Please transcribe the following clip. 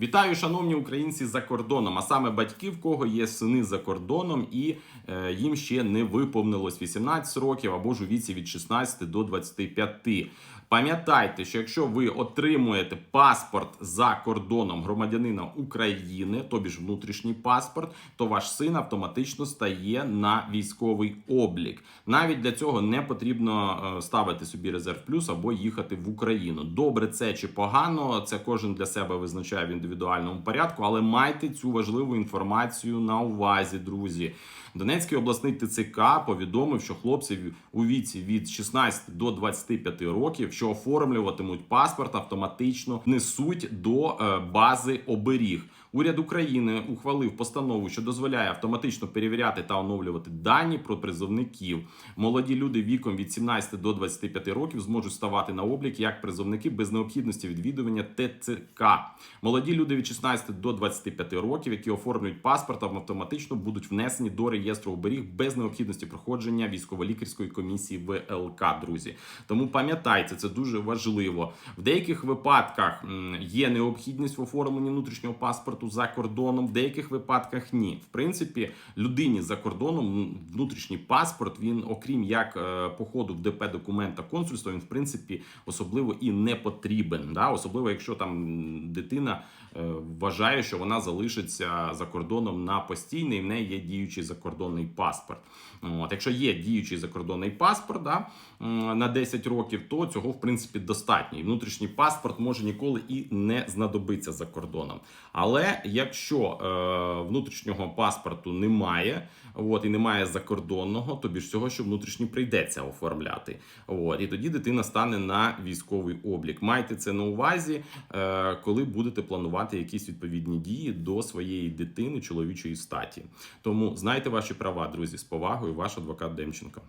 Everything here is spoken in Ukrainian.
Вітаю, шановні українці за кордоном, а саме батьки, в кого є сини за кордоном, і е, їм ще не виповнилось 18 років або ж у віці від 16 до 25. Пам'ятайте, що якщо ви отримуєте паспорт за кордоном громадянина України, тобі ж внутрішній паспорт, то ваш син автоматично стає на військовий облік. Навіть для цього не потрібно е, ставити собі резерв плюс або їхати в Україну. Добре, це чи погано, це кожен для себе визначає в індивідуальному порядку, але майте цю важливу інформацію на увазі, друзі. Донецький обласний ТЦК повідомив, що хлопців у віці від 16 до 25 років, що оформлюватимуть паспорт, автоматично несуть до е, бази оберіг. Уряд України ухвалив постанову, що дозволяє автоматично перевіряти та оновлювати дані про призовників. Молоді люди віком від 17 до 25 років зможуть ставати на облік як призовники без необхідності відвідування ТЦК. Молоді люди від 16 до 25 років, які оформлюють паспорт, автоматично будуть внесені до реєстру оберіг без необхідності проходження військово-лікарської комісії ВЛК. Друзі, тому пам'ятайте, це дуже важливо. В деяких випадках є необхідність в оформленні внутрішнього паспорту за кордоном, в деяких випадках ні. В принципі, людині за кордоном внутрішній паспорт він, окрім як е, походу в ДП документа консульства, він в принципі особливо і не потрібен. Да? Особливо, якщо там дитина е, вважає, що вона залишиться за кордоном на постійний, і в неї є діючий закордонний паспорт. От, якщо є діючий закордонний паспорт да, на 10 років, то цього в принципі достатньо. І внутрішній паспорт може ніколи і не знадобиться за кордоном. Але якщо е, внутрішнього паспорту немає, от, і немає закордонного, то більш всього, що внутрішній прийдеться оформляти. От, і тоді дитина стане на військовий облік. Майте це на увазі, е, коли будете планувати якісь відповідні дії до своєї дитини чоловічої статі. Тому знайте ваші права, друзі, з повагою, ваш адвокат Демченко.